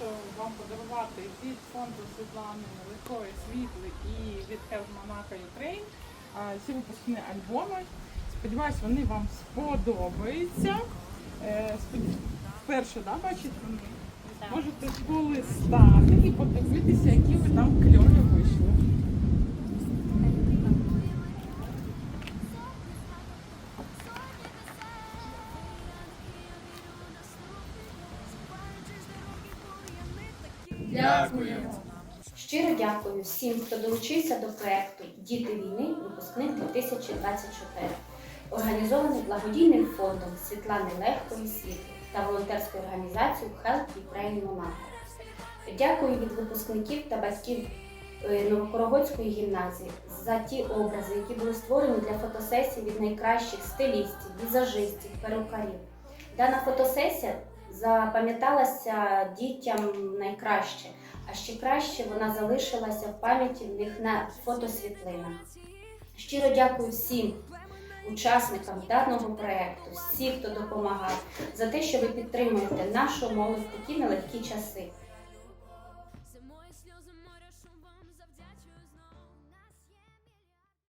хочу вам подарувати від фонду Світлани Легкої Світли і від Health Monaco Ukraine ці випускні альбоми. Сподіваюсь, вони вам сподобаються. Е, Вперше, да, бачите вони? Можете полистати і подивитися, які ви там кльові вийшли. Дякую. Щиро дякую всім, хто долучився до проекту Діти війни, випускник 2024, організований благодійним фондом Світлани Легкої Світло та волонтерською організацією Help Ukraine Monaco. Дякую від випускників та батьків е, Новокорогодської гімназії за ті образи, які були створені для фотосесії від найкращих стилістів, візажистів, перукарів. Дана фотосесія запам'яталася дітям найкраще, а ще краще вона залишилася в пам'яті в них на фотосвітлинах. Щиро дякую всім учасникам даного проєкту, всім, хто допомагав, за те, що ви підтримуєте нашу молодь в такі нелегкі часи.